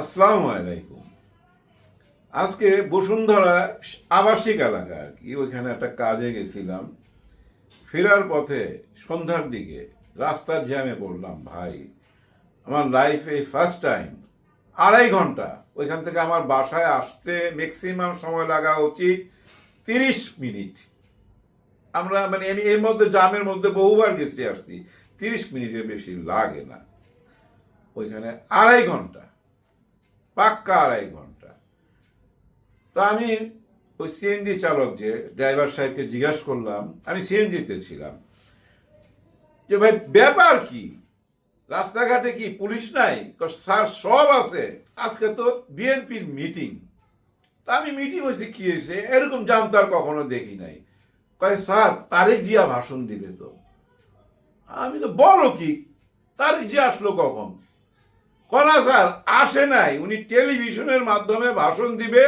আসসালামু আলাইকুম আজকে বসুন্ধরা আবাসিক এলাকা আর কি, ওইখানে একটা কাজে গেছিলাম। ফেরার পথে সন্ধ্যার দিকে রাস্তার জ্যামে পড়লাম, ভাই। আমার লাইফে ফার্স্ট টাইম আড়াই ঘণ্টা। ওইখান থেকে আমার বাসায় আসতে ম্যাক্সিমাম সময় লাগা উচিত তিরিশ মিনিট। আমরা মানে আমি এর মধ্যে জামের মধ্যে বহুবার গেছি আসছি, তিরিশ মিনিটের বেশি লাগে না। ওইখানে আড়াই ঘণ্টা। পাক্কা আড়াই ঘণ্টা। তো আমি ওই সিএনজি চালক যে ড্রাইভার সাহেবকে জিজ্ঞাসা করলাম, আমি সিএনজিতে ছিলাম। যে ভাই, ব্যাপার কি? রাস্তাঘাটে কি পুলিশ নাই? স্যার সব আছে। আজকে তো বিএনপির মিটিং তা আমি মিটিং হয়েছে, কি হয়েছে? এরকম আর কখনো দেখি নাই। কয়, স্যার, তারেক জিয়া ভাষণ দিবে তো। আমি তো বলো কি, তারেক জিয়া আসলো কখন? স্যার আসে নাই, উনি টেলিভিশনের মাধ্যমে ভাষণ দিবে,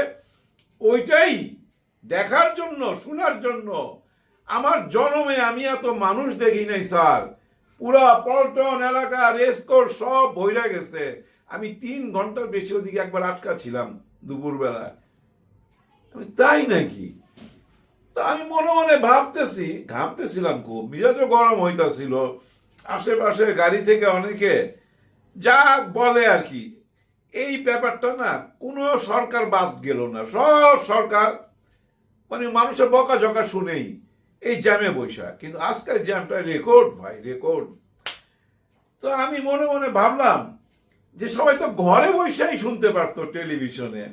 ওইটাই দেখার জন্য, শোনার জন্য। আমার জন্মে আমি এত মানুষ দেখি নাই, স্যার। পুরা পল্টন এলাকা রেসকোর্স সব ভইরা গেছে। আমি তিন ঘণ্টার বেশি ওদিকে একবার আটকা ছিলাম দুপুরবেলা আমি তাই নাকি? তা আমি মনে মনে ভাবতেছি, ঘামতেছিলাম খুব। মিজাজও গরম হইতাছিল। আশেপাশে গাড়ি থেকে অনেকে যা বলে আর কি। এই ব্যাপারটা না, কোনো সরকার বাদ গেল না। সব সরকার মানে মানুষের বকা জকা শুনেই এই জ্যামে বৈশা কিন্তু আজকের জ্যামটা রেকর্ড ভাই, রেকর্ড। তো আমি মনে মনে ভাবলাম যে সবাই তো ঘরে বসেই শুনতে পারতো টেলিভিশনে।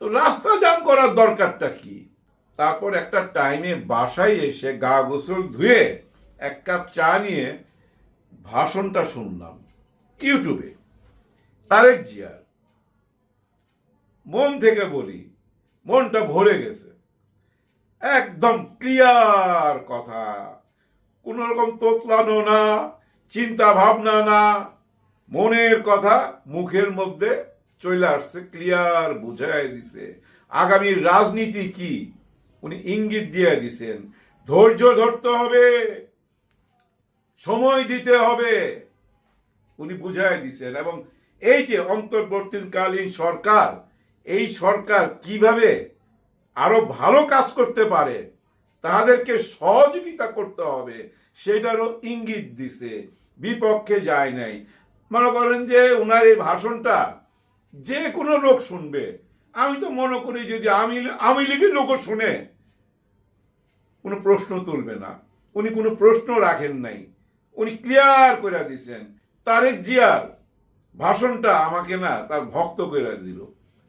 তো রাস্তা জাম করার দরকারটা কি? তারপর একটা টাইমে বাসায় এসে গা গোসল ধুয়ে এক কাপ চা নিয়ে ভাষণটা শুনলাম। ইউটিউবে। তারেক জিয়ার। মন থেকে বলি, মনটা ভরে গেছে। একদম ক্লিয়ার কথা। কোনো রকম তোতলানো না চিন্তা ভাবনা না। মনের কথা মুখের মধ্যে চলে আসছে, ক্লিয়ার বুঝাই দিছে। আগামীর রাজনীতি কি? উনি ইঙ্গিত দিয়ে দিছেন, ধৈর্য ধরতে হবে, সময় দিতে হবে। উনি বুঝাই দিছেন। এবং এই যে অন্তর্বর্তীকালীন সরকার, এই সরকার কীভাবে আরও ভালো কাজ করতে পারে, তাদেরকে সহযোগিতা করতে হবে, সেটারও ইঙ্গিত দিছে। বিপক্ষে যায় নাই। মনে করেন যে ওনার এই ভাষণটা যে কোনো লোক শুনবে। আমি তো মনে করি যদি আমি আমি লীগের লোকও শুনে, কোনো প্রশ্ন তুলবে না। উনি কোনো প্রশ্ন রাখেন নাই। উনি ক্লিয়ার করে দিছেন। তারেক জিয়ার ভাষণটা আমাকে না তার ভক্ত করে দিল।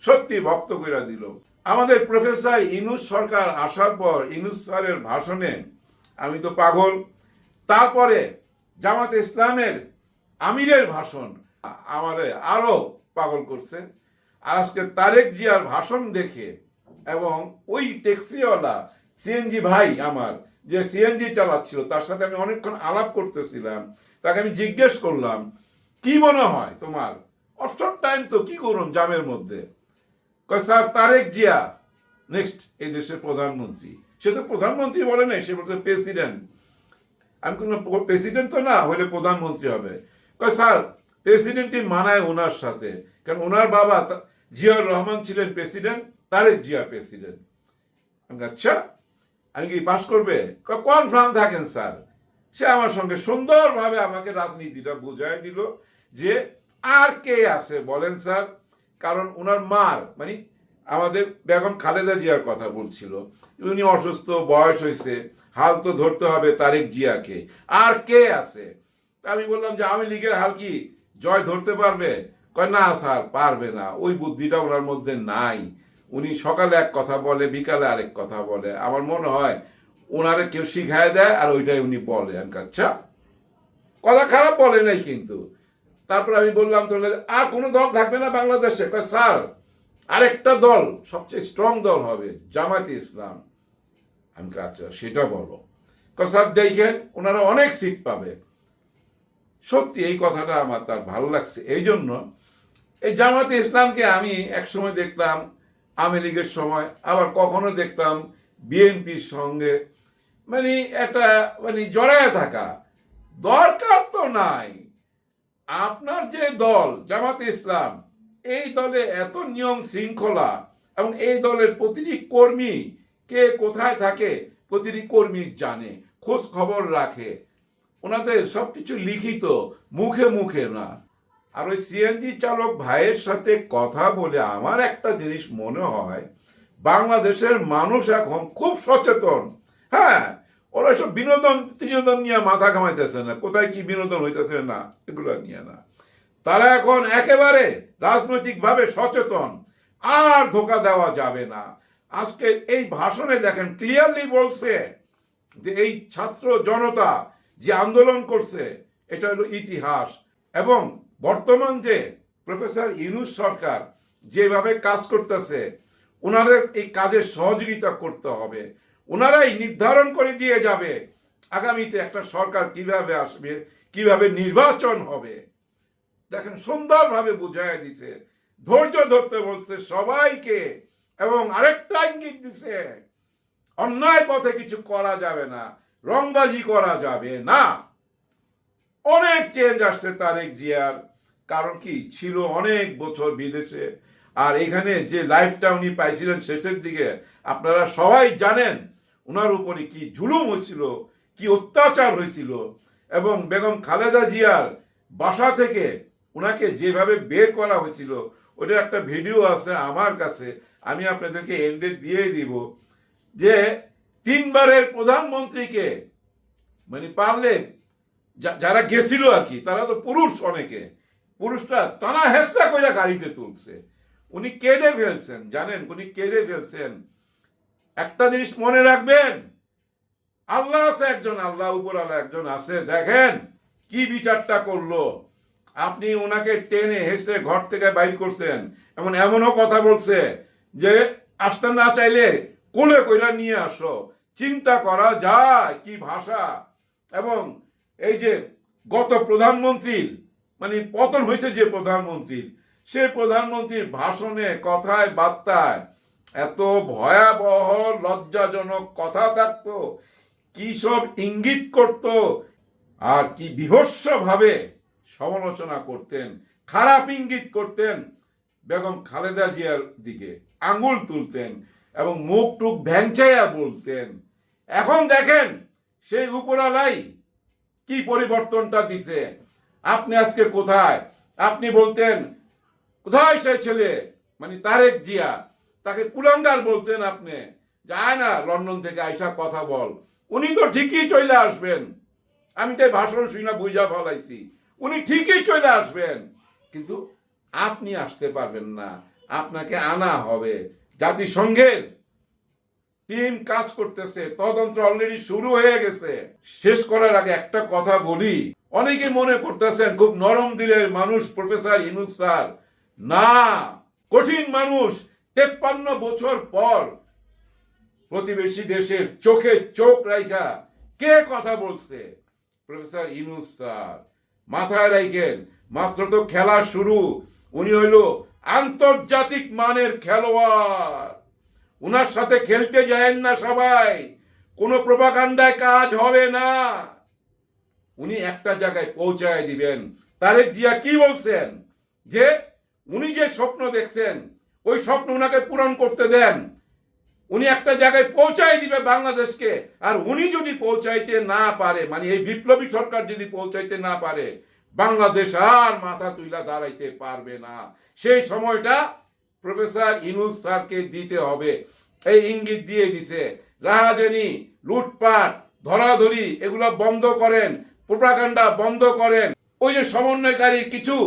সত্যি ভক্ত করে দিল। আমাদের প্রফেসর ইনুস সরকার আসার পর ইনুস স্যারের ভাষণে আমি তো পাগল। তারপরে জামাত ইসলামের আমিরের ভাষণ আমারে আরও পাগল করছে। আর আজকে তারেক জিয়ার ভাষণ দেখে এবং ওই ট্যাক্সিওয়ালা সিএনজি ভাই আমার, যে সিএনজি চালাচ্ছিল, তার সাথে আমি অনেকক্ষণ আলাপ করতেছিলাম। তাকে আমি জিজ্ঞেস করলাম, কি মনে হয় তোমার? অষ্টম টাইম তো কি করুন জামের মধ্যে? স্যার, তারেক জিয়া নেক্সট এই দেশের প্রধানমন্ত্রী। সে তো প্রধানমন্ত্রী বলে নাই, সে বলছে প্রেসিডেন্ট আমি কোনো প্রেসিডেন্ট তো না হলে প্রধানমন্ত্রী হবে। কয়, স্যার প্রেসিডেন্টই মানায় ওনার সাথে, কারণ ওনার বাবা জিয়াউর রহমান ছিলেন প্রেসিডেন্ট তারেক জিয়া প্রেসিডেন্ট আচ্ছা আমি কি পাশ করবে? কনফার্ম থাকেন, স্যার? সে আমার সঙ্গে সুন্দরভাবে আমাকে রাজনীতিটা বুঝাই দিল যে আর কে আছে, বলেন স্যার। কারণ ওনার মার মানে আমাদের বেগম খালেদা জিয়ার কথা বলছিল, উনি অসুস্থ, বয়স হয়েছে, হাল তো ধরতে হবে তারেক জিয়াকে। আর কে আছে? আমি বললাম যে আওয়ামী লীগের হাল কি? জয় ধরতে পারবে? কয়, না স্যার, পারবে না। ওই বুদ্ধিটা ওনার মধ্যে নাই। উনি সকালে এক কথা বলে, বিকালে আরেক কথা বলে। আমার মনে হয় ওনারে কেউ শিখায় দেয় আর ওইটাই উনি বলে আচ্ছা কথা খারাপ বলে নাই কিন্তু। তারপর আমি বললাম তাহলে আর কোনো দল থাকবে না বাংলাদেশে? স্যার, আরেকটা দল, সবচেয়ে স্ট্রং দল হবে জামাতে ইসলাম। আমি আচ্ছা সেটা বলো। স্যার, দেখেন, ওনারা অনেক সিট পাবে। সত্যি, এই কথাটা আমার তার ভালো লাগছে। এই জন্য এই জামাতে ইসলামকে আমি একসময় দেখতাম লীগের সময়, আবার কখনো দেখতাম, বিএনপির সঙ্গে মানে একটা মানে জড়ায় থাকা। দরকার তো নাই। আপনার যে দল, জামাত ইসলাম, এই দলে এত নিয়ম শৃঙ্খলা এবং এই দলের প্রতিটি কর্মী কে কোথায় থাকে, প্রতিটি কর্মী জানে, খোঁজ খবর রাখে। ওনাদের সবকিছু লিখিত, মুখে মুখে না। আর ওই সিএনজি চালক ভাইয়ের সাথে কথা বলে আমার একটা জিনিস মনে হয়, বাংলাদেশের মানুষ এখন খুব সচেতন। হ্যাঁ ওরা সব বিনোদন বিনোদন নিয়ে মাথা ঘামাইতেছে না। কোথায় কি বিনোদন হইতেছে না, এগুলো নিয়ে না। তারা এখন একেবারে রাজনৈতিকভাবে সচেতন, আর ধোকা দেওয়া যাবে না। আজকে এই ভাষণে দেখেন ক্লিয়ারলি বলছে যে এই ছাত্র জনতা যে আন্দোলন করছে, এটা হলো ইতিহাস। এবং বর্তমান যে প্রফেসর ইউনুস সরকার যেভাবে কাজ করতেছে, ওনাদের এই কাজে সহযোগিতা করতে হবে। ওনারাই নির্ধারণ করে দিয়ে যাবে। আগামীতে একটা সরকার কীভাবে আসবে, কীভাবে নির্বাচন হবে, দেখেন সুন্দরভাবে বুঝাই দিছে, ধৈর্য ধরতে বলছে সবাইকে এবং আরেকটা ইঙ্গিত দিছে, অন্যায় পথে কিছু করা যাবে না, রংবাজি করা যাবে না। অনেক চেঞ্জ আসছে তারেক জিয়ার, কারণ কি? ছিল অনেক বছর বিদেশে, আর এখানে যে লাইফটা উনি পাইছিলেন শেষের দিকে, আপনারা সবাই জানেন ওনার উপরে কি জুলুম হয়েছিল, কি অত্যাচার হয়েছিল, এবং বেগম খালেদা জিয়ার বাসা থেকে ওনাকে যেভাবে বের করা হয়েছিল ওটার একটা ভিডিও আছে আমার কাছে, আমি আপনাদেরকে এন্ডে দিয়ে দিব, যে তিনবারের প্রধানমন্ত্রীকে মানে পারলে যারা গেছিল আর কি, তারা তো পুরুষ অনেকে পুরুষটা টানা হেসটা করে গাড়িতে তুলছে। উনি কেঁদে ফেলছেন, জানেন? উনি কেঁদে ফেলছেন। একটা জিনিস মনে রাখবেন, আল্লাহ আছে একজন আল্লাহ উপর আল্লাহ একজন আছে। দেখেন কি বিচারটা করল। আপনি ওনাকে টেনে হেসে ঘর থেকে বাইর করছেন এমন এমনও কথা বলছে যে, আসতে না চাইলে কোলে কইরা নিয়ে আসো। চিন্তা করা যায় কি ভাষা। এবং এই যে গত প্রধানমন্ত্রীর মানে পতন হয়েছে যে প্রধানমন্ত্রীর, সে প্রধানমন্ত্রীর ভাষণে, কথায়, বার্তায় এত ভয়াবহ, লজ্জাজনক কথা থাকতো। কি সব ইঙ্গিত করত আর কি বিভৎসভাবে সমালোচনা করতেন, খারাপ ইঙ্গিত করতেন। বেগম খালেদা জিয়ার দিকে আঙ্গুল তুলতেন এবং মুখ টুক ভ্যাংচাইয়া বলতেন, এখন দেখেন সেই উপরালাই কি পরিবর্তনটা দিছে। আপনি আজকে কোথায়? আপনি বলতেন, কোথায় সে ছেলে? মানে তারেক জিয়া। তাকে কুলাঙ্গার বলতেন আপনি। যায় না লন্ডন থেকে আইসা কথা বল। উনি তো ঠিকই চলে আসবেন। আমি তাই ভাষণ শুনে বুঝা ফলাইছি। উনি ঠিকই চলে আসবেন। কিন্তু আপনি আসতে পারবেন না। আপনাকে আনা হবে। জাতিসংঘের টিম কাজ করতেছে। তদন্ত অলরেডি শুরু হয়ে গেছে। শেষ করার আগে একটা কথা বলি। অনেকে মনে করতেছেন, খুব নরম দিলের মানুষ প্রফেসর ইনুস স্যার। না, কঠিন মানুষ। তেপ্পান্ন বছর পর প্রতিবেশী দেশের চোখে চোখ রাইখা কে কথা বলছে? Professor Yunus sir. মাথায় রাখেন মাত্র তো খেলা শুরু। উনি হইল আন্তর্জাতিক মানের খেলোয়াড়। উনার সাথে খেলতে যায়েন না সবাই। কোনো প্রপাকাণ্ডায় কাজ হবে না। উনি একটা জায়গায় পৌঁছায় দিবেন। তারেক জিয়া কি বলছেন? যে উনি যে স্বপ্ন দেখছেন ওই স্বপ্ন উনাকে পূরণ করতে দেন। উনি একটা জায়গায় পৌঁছায় দিবে বাংলাদেশকে। আর উনি যদি পৌঁছাইতে না পারে মানে এই বিপ্লবী সরকার যদি পৌঁছাইতে না পারে, বাংলাদেশ আর মাথা তুইলা দাঁড়াইতে পারবে না। সেই সময়টা প্রফেসর ইনুস স্যারকে দিতে হবে। এই ইঙ্গিত দিয়ে দিছে, রাহাজানি, লুটপাট, ধরাধরি, এগুলো বন্ধ করেন, প্রোপাগান্ডা বন্ধ করেন। ওই যে সমন্বয়কারী কিছু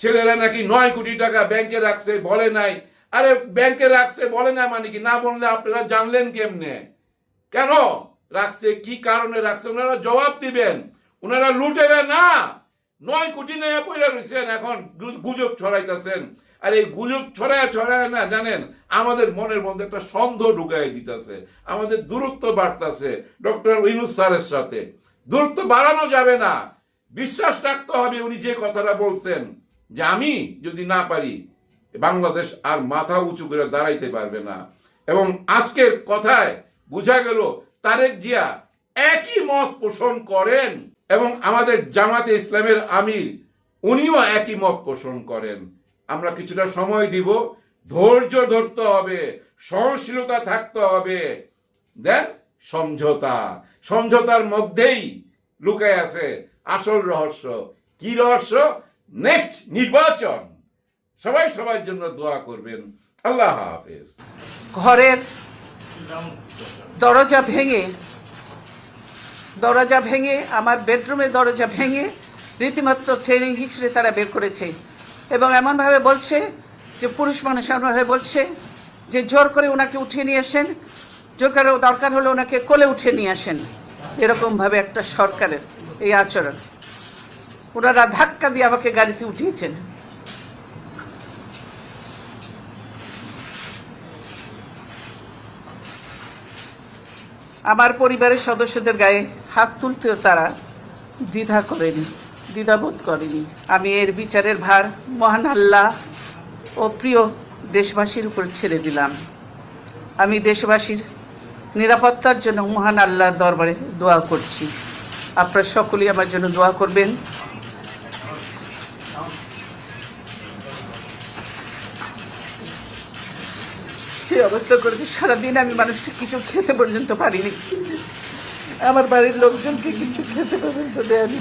ছেলেরা নাকি নয় কোটি টাকা ব্যাংকে রাখছে, বলে নাই আরে ব্যাংকে রাখছে বলে না মানে কি? না বললে আপনারা জানলেন কেমনে? কেন? রাখছে, কি কারণে রাখছে? ওনারা জবাব দিবেন। ওনারা লুটেরা না। নয় কোটি নেয়া পয়লা রয়েছেন এখন গুজব ছড়াইতেছেন। আর এই গুজব ছড়ায় ছড়ায় না, জানেন? আমাদের মনের মধ্যে একটা সন্দেহ ঢুকাই দিতেছে। আমাদের দূরত্ব বাড়তেছে, ডক্টর ইনুস স্যারের সাথে। দূরত্ব বাড়ানো যাবে না। বিশ্বাস রাখতে হবে উনি যে কথাটা বলছেন, যে আমি যদি না পারি বাংলাদেশ আর মাথা উঁচু করে দাঁড়াইতে পারবে না। এবং আজকের কথায় বোঝা গেল, তারেক জিয়া একই মত পোষণ করেন এবং আমাদের জামাতে ইসলামের আমির, উনিও একই মত পোষণ করেন। আমরা কিছুটা সময় দিব, ধৈর্য ধরতে হবে, সহনশীলতা থাকতে হবে। দেন সমঝোতা। সমঝোতার মধ্যেই লুকায় আছে আসল রহস্য। কি রহস্য? নেক্সট নির্বাচন। সবাই সবার জন্য দোয়া করবেন। আল্লাহ হাফেজ। ঘরের দরজা ভেঙে দরজা ভেঙে, আমার বেডরুমের দরজা ভেঙে রীতিমাত্র ট্রেনিং হিচড়ে তারা বের করেছে। এবং এমনভাবে বলছে যে, পুরুষ মানুষ এমনভাবে বলছে যে, জোর করে ওনাকে উঠিয়ে নিয়ে আসেন। জোর করে দরকার হলে ওনাকে কোলে উঠিয়ে নিয়ে আসেন। এরকমভাবে একটা সরকারের এই আচরণ। ওনারা ধাক্কা দিয়ে আমাকে গাড়িতে উঠিয়েছেন। আমার পরিবারের সদস্যদের গায়ে হাত তুলতেও তারা দ্বিধা করেনি, দ্বিধাবোধ করেনি। আমি এর বিচারের ভার মহান আল্লাহ ও প্রিয় দেশবাসীর উপর ছেড়ে দিলাম। আমি দেশবাসীর নিরাপত্তার জন্য মহান আল্লাহর দরবারে দোয়া করছি। আপনারা সকলেই আমার জন্য দোয়া করবেন। যে অবস্থা করেছে। সারাদিন আমি মানুষকে কিছু খেতে পর্যন্ত পারিনি। আমার বাড়ির লোকজনকে কিছু খেতে পর্যন্ত দেয়নি।